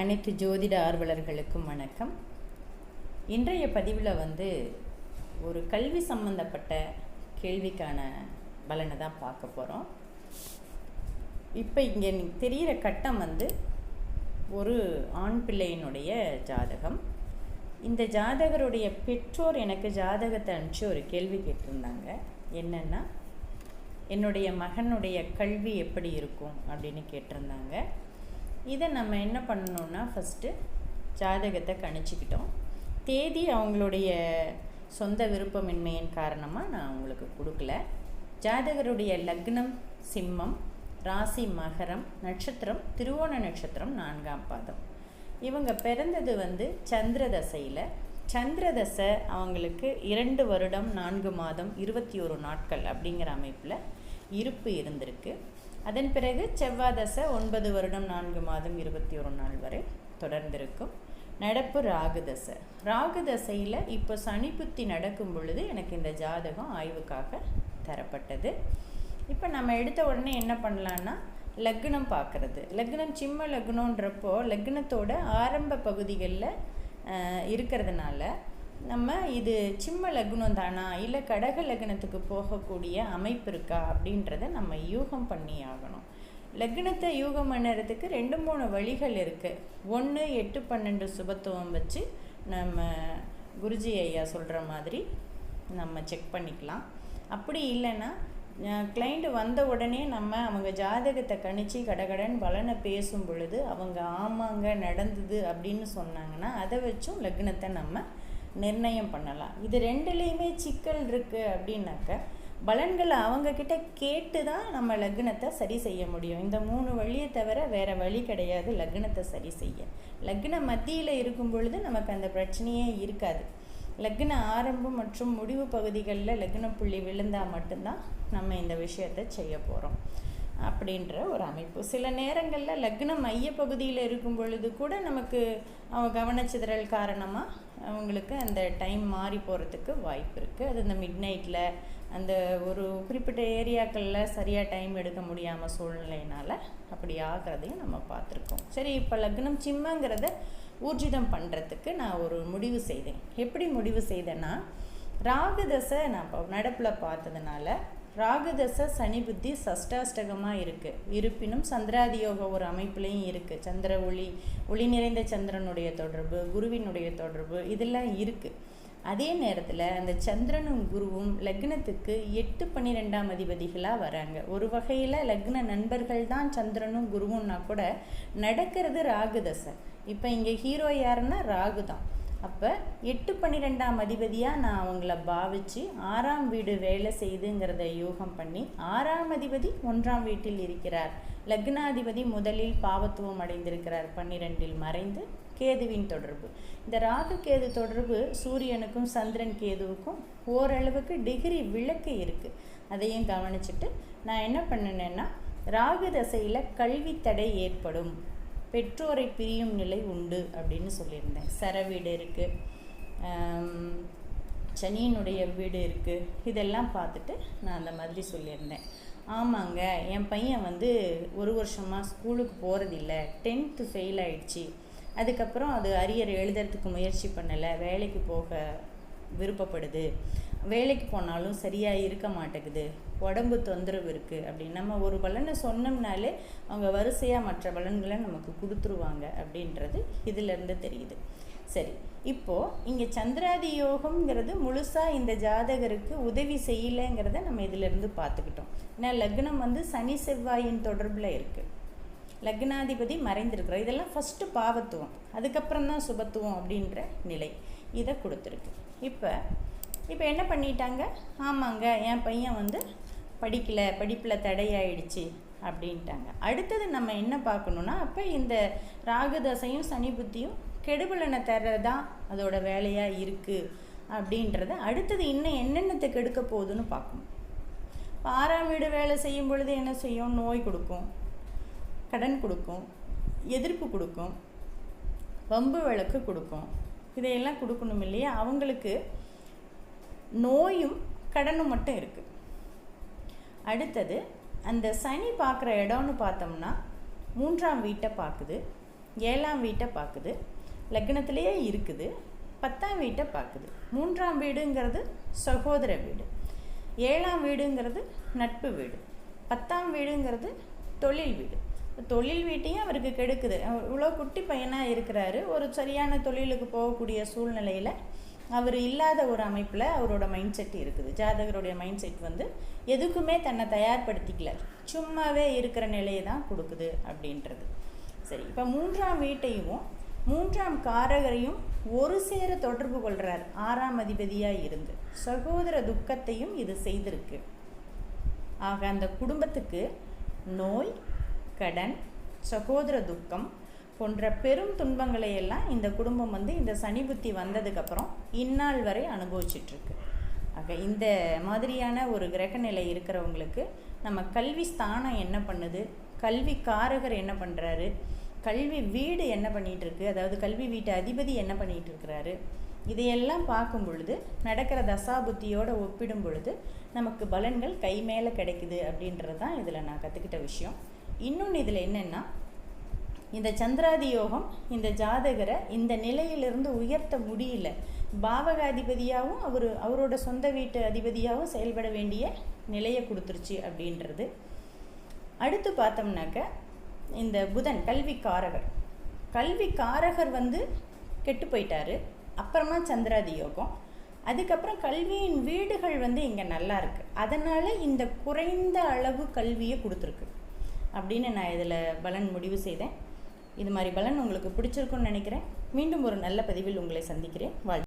அனைத்து ஜோதிட ஆர்வலர்களுக்கும் வணக்கம். இன்றைய பதிவில் வந்து ஒரு கல்வி சம்பந்தப்பட்ட கேள்விக்கான பலனை தான் பார்க்க போகிறோம் இப்போ இங்கே தெரிகிற கட்டம் வந்து ஒரு ஆண் பிள்ளையினுடைய ஜாதகம். இந்த ஜாதகருடைய பெற்றோர் எனக்கு ஜாதகத்தை அனுப்பிச்சு ஒரு கேள்வி கேட்டிருந்தாங்க. என்னென்னா என்னுடைய மகனுடைய கல்வி எப்படி இருக்கும் அப்படின்னு கேட்டிருந்தாங்க. இதை நம்ம என்ன பண்ணணும்னா ஃபஸ்ட்டு ஜாதகத்தை கணிச்சிக்கிட்டோம். தேதி அவங்களுடைய சொந்த விருப்பமின்மையின் காரணமாக நான் அவங்களுக்கு கொடுக்கல. ஜாதகருடைய லக்னம் சிம்மம் ராசி மகரம் நட்சத்திரம் திருவோண நட்சத்திரம் நான்காம் பாதம். இவங்க பிறந்தது வந்து சந்திர தசையில். சந்திர தசை அவங்களுக்கு இரண்டு வருடம் நான்கு மாதம் இருபத்தி ஒரு நாட்கள் அப்படிங்கிற அமைப்பில் இருப்பு இருந்திருக்கு. அதன் பிறகு செவ்வாய் தசை ஒன்பது வருடம் நான்கு மாதம் இருபத்தி ஒரு நாள் வரை தொடர்ந்திருக்கும். நடப்பு ராகு தசை ராகு தசையில் இப்போ சனி புத்தி நடக்கும் பொழுது எனக்கு இந்த ஜாதகம் ஆய்வுக்காக தரப்பட்டது. இப்போ நம்ம எடுத்த உடனே என்ன பண்ணலான்னா லக்னம் பார்க்குறது லக்னம் சிம்ம லக்னன்றப்போ லக்னத்தோட ஆரம்ப பகுதிகளில் இருக்கிறதுனால நம்ம இது சிம்ம லக்னம் தானா? இல்லை கடக லக்னத்துக்கு போகக்கூடிய அமைப்பு இருக்கா? அப்படின்றத நம்ம யூகம் பண்ணி ஆகணும். லக்னத்தை யூகம் பண்ணுறதுக்கு ரெண்டு மூணு வழிகள் இருக்குது ஒன்று எட்டு பன்னெண்டு சுபத்துவம் வச்சு நம்ம குருஜி ஐயா சொல்கிற மாதிரி நம்ம செக் பண்ணிக்கலாம். அப்படி இல்லைன்னா கிளைண்ட் வந்த உடனே நம்ம அவங்க ஜாதகத்தை கணிச்சு கடகடன் பலனை பேசும் பொழுது அவங்க ஆமாங்க நடந்தது அப்படின்னு சொன்னாங்கன்னா அதை வச்சும் லக்னத்தை நம்ம நிர்ணயம் பண்ணலாம். இது ரெண்டுலேயுமே சிக்கல் இருக்குது அப்படின்னாக்க பலன்களை அவங்கக்கிட்ட கேட்டு தான் நம்ம லக்னத்தை சரி செய்ய முடியும். இந்த மூணு வழியை தவிர வேறு வழி கிடையாது லக்னத்தை சரி செய்ய. லக்ன மத்தியில் இருக்கும் பொழுது நமக்கு அந்த பிரச்சனையே இருக்காது. லக்ன ஆரம்பம் மற்றும் முடிவு பகுதிகளில் லக்ன புள்ளி விழுந்தால் மட்டும்தான் நம்ம இந்த விஷயத்தை செய்ய போகிறோம் அப்படின்ற ஒரு அமைப்பு. சில நேரங்களில் லக்னம் மைய பகுதியில் இருக்கும் பொழுது கூட நமக்கு அவங்க கவனச்சிதறல் காரணமாக அவங்களுக்கு அந்த டைம் மாறி போகிறதுக்கு வாய்ப்பு இருக்குது அது இந்த மிட் நைட்டில் அந்த ஒரு குறிப்பிட்ட ஏரியாக்களில் சரியாக டைம் எடுக்க முடியாமல் சூழ்நிலையினால் அப்படி ஆகிறதையும் நம்ம பார்த்துருக்கோம். சரி இப்போ லக்னம் சிம்மங்கிறத ஊர்ஜிதம் பண்ணுறதுக்கு நான் ஒரு முடிவு செய்தேன். எப்படி முடிவு செய்தேன்னா ராகுதசை நான் இப்போ நடப்பில் பார்த்ததுனால ராகுதசை சனி புத்தி சஷ்டாஷ்டகமாக இருக்குது இருப்பினும் சந்திராதியோக ஒரு அமைப்புலேயும் இருக்குது சந்திர ஒளி ஒளி நிறைந்த சந்திரனுடைய தொடர்பு குருவினுடைய தொடர்பு இதெல்லாம் இருக்குது அதே நேரத்தில் அந்த சந்திரனும் குருவும் லக்னத்துக்கு எட்டு பன்னிரெண்டாம் அதிபதிகளாக வராங்க. ஒரு வகையில் லக்ன நண்பர்கள் தான் சந்திரனும் குருவும்னா கூட நடக்கிறது ராகு தசை இப்போ இங்கே ஹீரோ யாருன்னா ராகு தான். அப்போ எட்டு பன்னிரெண்டாம் அதிபதியாக நான் அவங்கள பாவித்து ஆறாம் வீடு வேலை செய்துங்கிறத யூகம் பண்ணி ஆறாம் அதிபதி ஒன்றாம் வீட்டில் இருக்கிறார். லக்னாதிபதி முதலில் பாவத்துவம் அடைந்திருக்கிறார். பன்னிரெண்டில் மறைந்து கேதுவின் தொடர்பு. இந்த ராகு கேது தொடர்பு சூரியனுக்கும் சந்திரன் கேதுவுக்கும் ஓரளவுக்கு டிகிரி விளக்கு இருக்குது அதையும் கவனிச்சுட்டு நான் என்ன பண்ணினேன்னா ராகு தசையில் கல்வி தடை ஏற்படும். பெற்றோரை பிரியும் நிலை உண்டு அப்படின்னு சொல்லியிருந்தேன். சர வீடு இருக்குது சனியினுடைய வீடு இருக்குது இதெல்லாம் பார்த்துட்டு நான் அந்த மாதிரி சொல்லியிருந்தேன். ஆமாங்க என் பையன் வந்து ஒரு வருஷமாக ஸ்கூலுக்கு போகிறதில்ல டென்த்து ஃபெயில் ஆயிடுச்சு. அதுக்கப்புறம் அது அரியர் எழுதுறதுக்கு முயற்சி பண்ணலை. வேலைக்கு போக விருப்பப்படுது. வேலைக்கு போனாலும் சரியாக இருக்க மாட்டேங்குது. உடம்பு தொந்தரவு இருக்குது அப்படின்னு நம்ம ஒரு பலனை சொன்னோம்னாலே அவங்க வரிசையாக மற்ற பலன்களை நமக்கு கொடுத்துருவாங்க அப்படின்றது இதிலேருந்து தெரியுது. சரி இப்போது இங்கே சந்திராதி யோகம்ங்கிறது முழுசாக இந்த ஜாதகருக்கு உதவி செய்யலைங்கிறத நம்ம இதிலிருந்து பார்த்துக்கிட்டோம். ஏன்னா லக்னம் வந்து சனி செவ்வாயின் தொடர்பில் இருக்குது லக்னாதிபதி மறைந்திருக்கிறார். இதெல்லாம் ஃபஸ்ட்டு பாவத்துவம். அதுக்கப்புறம் தான் சுபத்துவம் அப்படின்ற நிலை இதை கொடுத்துருக்கு. இப்போ இப்போ என்ன பண்ணிட்டாங்க? ஆமாங்க என் பையன் வந்து படிக்கலை படிப்பில் தடையாயிடுச்சு அப்படின்ட்டாங்க. அடுத்தது நம்ம என்ன பார்க்கணுன்னா அப்போ இந்த ராகுதசையும் சனி புத்தியும் கெடுபலனை தர்றதா அதோட வேலையாக இருக்குது அப்படின்றத அடுத்தது இன்னும் என்னென்னத்தை கெடுக்க போகுதுன்னு பார்க்கணும். இப்போ ஆறாம் வீடு வேலை செய்யும் பொழுது என்ன செய்யும்? நோய் கொடுக்கும். கடன் கொடுக்கும் எதிர்ப்பு கொடுக்கும் வம்பு விளக்கு கொடுக்கும். இதையெல்லாம் கொடுக்கணும் இல்லையா? அவங்களுக்கு நோயும் கடனும் மட்டும் இருக்குது அடுத்தது அந்த சனி பார்க்குற இடம்னு பார்த்தோம்னா மூன்றாம் வீட்டை பார்க்குது ஏழாம் வீட்டை பார்க்குது லக்னத்திலேயே இருக்குது பத்தாம் வீட்டை பார்க்குது. மூன்றாம் வீடுங்கிறது சகோதர வீடு. ஏழாம் வீடுங்கிறது நட்பு வீடு. பத்தாம் வீடுங்கிறது தொழில் வீடு. தொழில் வீட்டையும் அவருக்கு கெடுக்குது. அவர் இவ்வளோ குட்டி பையனாக இருக்கிறாரு. ஒரு சரியான தொழிலுக்கு போகக்கூடிய சூழ்நிலையில் அவர் இல்லாத ஒரு அமைப்பில் அவரோட மைண்ட் செட் இருக்குது. ஜாதகருடைய மைண்ட் செட் வந்து எதுக்குமே தன்னை தயார்படுத்திக்கல. சும்மாவே இருக்கிற நிலையை தான் கொடுக்குது அப்படின்றது. சரி இப்போ மூன்றாம் வீட்டையும் மூன்றாம் காரகரையும் ஒரு சேர தொடர்பு கொள்கிறார் ஆறாம் அதிபதியாக இருந்து. சகோதர துக்கத்தையும் இது செய்திருக்கு. ஆக அந்த குடும்பத்துக்கு நோய் கடன் சகோதர துக்கம் போன்ற பெரும் துன்பங்களை எல்லாம் இந்த குடும்பம் வந்து இந்த சனி புத்தி வந்ததுக்கப்புறம் இந்நாள் வரை அனுபவிச்சிட்ருக்கு. ஆக இந்த மாதிரியான ஒரு கிரக நிலை இருக்கிறவங்களுக்கு நம்ம கல்வி ஸ்தானம் என்ன பண்ணுது? கல்வி காரகர் என்ன பண்ணுறாரு கல்வி வீடு என்ன பண்ணிகிட்ருக்கு அதாவது கல்வி வீட்டு அதிபதி என்ன பண்ணிகிட்ருக்கிறாரு இதையெல்லாம் பார்க்கும் பொழுது நடக்கிற தசாபுத்தியோடு ஒப்பிடும் பொழுது நமக்கு பலன்கள் கை மேலே கிடைக்குது அப்படின்றது தான் இதில் நான் கற்றுக்கிட்ட விஷயம். இன்னொன்று இதில் என்னென்னா இந்த சந்திராதி யோகம் இந்த ஜாதகரை இந்த நிலையிலிருந்து உயர்த்த முடியல. பாவக அதிபதியாகவும் அவர் அவரோட சொந்த வீட்டு அதிபதியாகவும் செயல்பட வேண்டிய நிலையை கொடுத்துருச்சு அப்படின்றது. அடுத்து பார்த்தோம்னாக்க இந்த புதன் கல்விக்காரகர். கல்விக்காரகர் வந்து கெட்டு போயிட்டாரு. அப்புறமா சந்திராதி யோகம் அதுக்கப்புறம் கல்வியின் வீடுகள் வந்து இங்கே நல்லா இருக்குது அதனால் இந்த குறைந்த அளவு கல்வியை கொடுத்துருக்கு. அப்படின்னு நான் இதில் பலன் முடிவு செய்தேன். இது மாதிரி பலன் உங்களுக்கு பிடிச்சிருக்குன்னு நினைக்கிறேன். மீண்டும் ஒரு நல்ல பதிவில் உங்களை சந்திக்கிறேன். வாழ்த்து